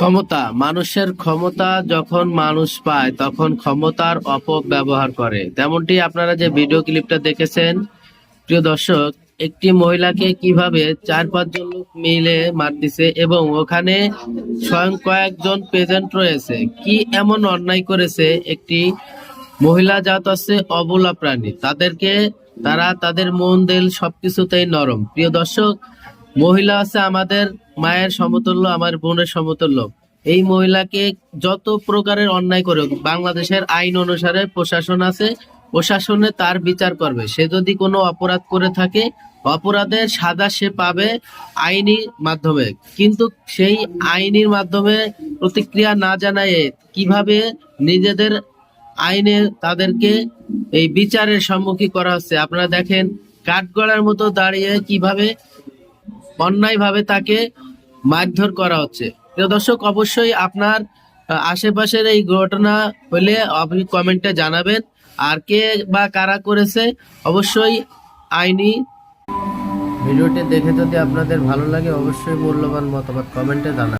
ক্ষমতা, মানুষের ক্ষমতা যখন মানুষ পায়, তখন ক্ষমতার অপব্যবহার করে। তেমনটি আপনারা যে ভিডিও ক্লিপটা দেখেছেন, প্রিয় দর্শক, একটি মহিলাকে কীভাবে চার পাঁচজন লোক মিলে মারতেছে এবং ওখানে স্বয়ং কয়েকজন প্রেজেন্ট রয়েছে, কি এমন অন্যায় করেছে? একটি মহিলা জাত আছে অবলা প্রাণী। তাদেরকে তারা তাদের মন, দিল সবকিছুতেই নরম। প্রিয় দর্শক, মহিলা আছে আমাদের মায়ের সমতুল্য, আমার বোনের সমতুল্য। এই মহিলাকে যত প্রকারের অন্যায় করে বাংলাদেশের আইন অনুসারে প্রশাসন আছে, প্রশাসনে তার বিচার করবে। সে যদি কোনো অপরাধ করে থাকে, অপরাধের সাজা সে পাবে আইনি মাধ্যমে। কিন্তু সেই আইনির মাধ্যমে প্রতিক্রিয়া না জানায় কীভাবে নিজেদের আইনে তাদেরকে এই বিচারের সম্মুখীন করা হচ্ছে? আপনারা দেখেন, কাঠগড়ার মতো দাঁড়িয়ে কীভাবে অন্যায়ভাবে তাকে মারধর করা হচ্ছে। প্রিয় দর্শক, অবশ্যই আপনার আশেপাশের এই ঘটনা হলে আপনি কমেন্টে জানাবেন। আর কে বা কারা করেছে, অবশ্যই আইনি ভিডিওটি দেখে যদি আপনাদের ভালো লাগে, অবশ্যই মূল্যবান মতামত কমেন্টে জানাবেন।